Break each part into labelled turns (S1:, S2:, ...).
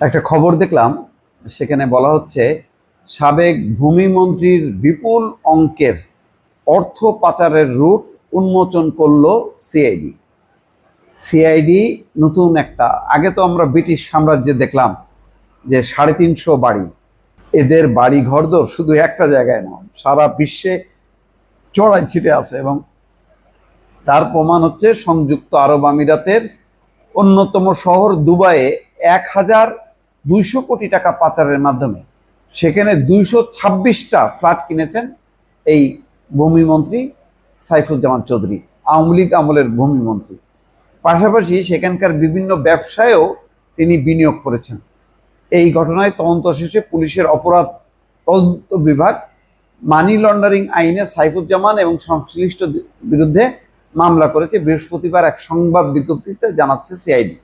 S1: একটা খবর দেখলাম, সেখানে বলা হচ্ছে, সাবেক ভূমিমন্ত্রীর বিপুল অঙ্কের অর্থ পাচারের রুট উন্মোচন করল সিআইডি। সিআইডি নতুন একটা, আগে তো আমরা ব্রিটিশ সাম্রাজ্যে দেখলাম যে সাড়ে তিনশো বাড়ি, এদের বাড়ি ঘরদোর শুধু একটা জায়গায় না সারা বিশ্বে চড়াই ছিটে আছে এবং তার প্রমাণ হচ্ছে সংযুক্ত আরব আমিরাতের অন্যতম শহর দুবাইয়ে এক হাজার দুইশো কোটি টাকা পাচারের মাধ্যমে সেখানে দুইশো ছাব্বিশটা ফ্ল্যাট কিনেছেন এই ভূমিমন্ত্রী সাইফুজ্জামান চৌধুরী, আওয়ামী লীগ আমলের ভূমিমন্ত্রী। পাশাপাশি সেখানকার বিভিন্ন ব্যবসায়ও তিনি বিনিয়োগ করেছেন। এই ঘটনায় তদন্ত শেষে পুলিশের অপরাধ তদন্ত বিভাগ মানি লন্ডারিং আইনে সাইফুজ্জামান এবং সংশ্লিষ্ট বিরুদ্ধে মামলা করেছে। বৃহস্পতিবার এক সংবাদ বিজ্ঞপ্তিতে জানাচ্ছে সিআইডি।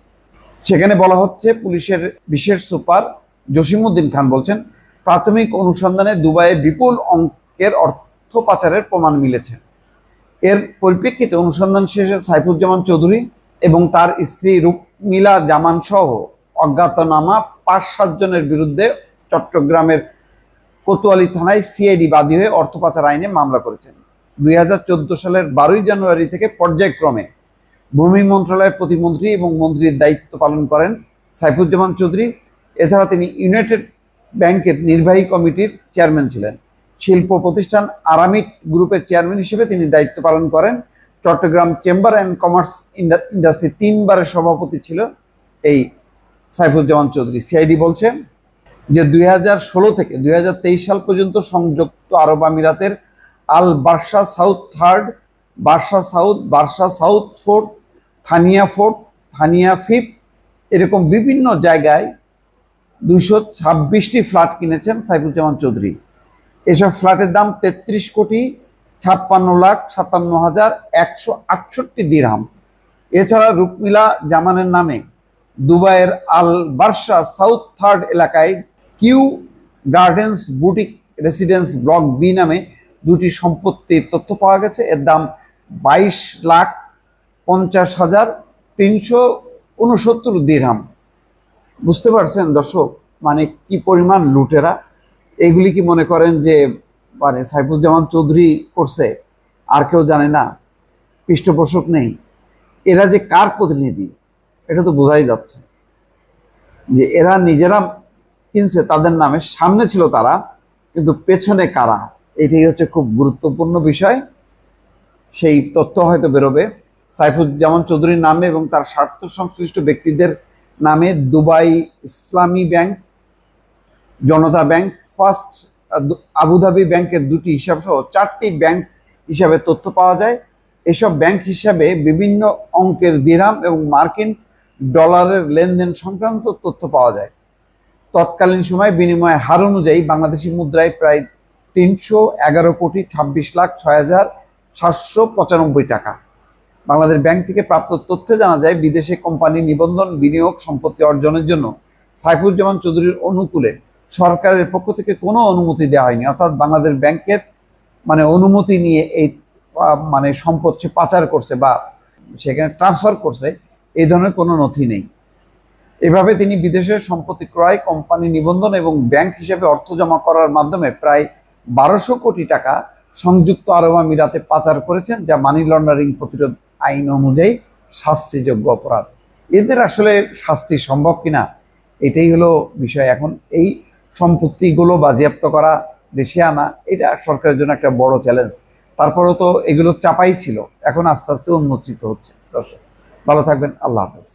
S1: সেখানে বলা হচ্ছে পুলিশের বিশেষ সুপার জসিমউদ্দিন খান বলছেন, প্রাথমিক অনুসন্ধানে দুবাইয়ে বিপুল অঙ্কের অর্থ পাচারের প্রমাণ মিলেছে। এর পরিপ্রেক্ষিতে অনুসন্ধান শেষে সাইফুজ্জামান চৌধুরী এবং তার স্ত্রী রুকমিলা জামান সহ অজ্ঞাতনামা পাঁচ সাতজনের বিরুদ্ধে চট্টগ্রামের কোতোয়ালি থানায় সিআইডি বাদী হয়ে অর্থ পাচার আইনে মামলা করেছেন। দুই হাজার চোদ্দ সালের বারোই জানুয়ারি থেকে পর্যায়ক্রমে ভূমি মন্ত্রণালয়ের প্রতিমন্ত্রী এবং মন্ত্রীর দায়িত্ব পালন করেন সাইফুজ্জামান চৌধুরী। এছাড়া তিনি ইউনাইটেড ব্যাংকের নির্বাহী কমিটির চেয়ারম্যান ছিলেন। শিল্প প্রতিষ্ঠান আরামিট গ্রুপের চেয়ারম্যান হিসেবে তিনি দায়িত্ব পালন করেন। Chattogram chamber and commerce industry তিনবারের সভাপতি ছিল এই সাইফুজ্জামান চৌধুরী। সিআইডি বলছে যে দুই হাজার ষোলো থেকে দুই হাজার তেইশ সাল পর্যন্ত সংযুক্ত আরব আমিরাতের Al Barsha South third Barsha South Barsha South fourth, Thanyah fourth, Thanyah fifth, এরকম বিভিন্ন জায়গায় দুইশো ছাব্বিশটি ফ্ল্যাট কিনেছেন সাইফুজ্জামান চৌধুরী। এসব ফ্ল্যাটের দাম তেত্রিশ কোটি ছাপ্পান্ন লাখ সাতান্ন হাজার একশো আটষট্টি দিরহাম। এছাড়া রুকমিলা জামানের নামে দুবাইয়ের আল বার্সা সাউথ থার্ড এলাকায় Q gardens boutique residence block B নামে দুটি সম্পত্তির তথ্য পাওয়া গেছে। এর দাম বাইশ লাখ পঞ্চাশ হাজার তিনশো উনসত্তর দিরহাম। বুঝতে পারছেন দর্শক? মানে কি পরিমাণ লুটেরা? এগুলি কি মনে করেন যে মানে সাইফুজ্জামান চৌধুরী করছে? আর কেউ জানে না। পৃষ্ঠপোষক নেই। এরা যে কার প্রতিনিধি? এটা তো বোঝাই যাচ্ছে। যে এরা নিজেরা কিনছে, তাদের নামে সামনে ছিল তারা, কিন্তু পেছনে কারা? এটাই হচ্ছে খুব গুরুত্বপূর্ণ বিষয়। সেই তথ্য হয়তো বেরোবে। সাইফুজ্জামান চৌধুরীর নামে এবং তার স্বার্থ সংশ্লিষ্ট ব্যক্তিদের নামে দুবাই ইসলামী bank, Janata bank, first Abu Dhabi ব্যাংকের দুটি হিসাব সহ চারটি ব্যাংক হিসাবে তথ্য পাওয়া যায়। এসব ব্যাংক হিসাবে বিভিন্ন অঙ্কের দিরাম এবং মার্কিন ডলারের লেনদেন সংক্রান্ত তথ্য পাওয়া যায়। তৎকালীন সময় বিনিময় হার অনুযায়ী বাংলাদেশি মুদ্রায় প্রায় তিনশো এগারো কোটি ছাব্বিশ লাখ ছয় হাজার সাতশো পঁচানব্বই টাকা। বাংলাদেশ ব্যাংক থেকে প্রাপ্ত তথ্যে জানা যায়, বিদেশে কোম্পানি নিবন্ধন, বিনিয়োগ, সম্পত্তি অর্জনের জন্য সাইফুজ্জামান চৌধুরীর অনুকূলে সরকারের পক্ষ থেকে কোনো অনুমতি দেওয়া হয়নি। অর্থাৎ বাংলাদেশ ব্যাংকের মানে অনুমতি নিয়ে এই মানে সম্পদ সে পাচার করছে বা সেখানে ট্রান্সফার করছে, এই ধরনের কোনো নথি নেই। এভাবে তিনি বিদেশের সম্পত্তি ক্রয়, কোম্পানি নিবন্ধন এবং ব্যাংক হিসেবে অর্থ জমা করার মাধ্যমে প্রায় বারোশো কোটি টাকা সংযুক্ত আরব আমিরাতে পাচার করেছেন, যা মানি লন্ডারিং প্রতিরোধ আইন অনুযায়ী শাস্তিযোগ্য অপরাধ। এদের আসলে শাস্তি সম্ভব কিনা, এটাই হলো বিষয়। এখন এই সম্পত্তিগুলো বাজেয়াপ্ত করা, দেশে আনা, এটা সরকারের জন্য একটা বড় চ্যালেঞ্জ তারপরেও তো এগুলো চাপাই ছিল, এখন আস্তে আস্তে উন্মোচিত হচ্ছে। দর্শক, ভালো থাকবেন, আল্লাহ হাফেজ।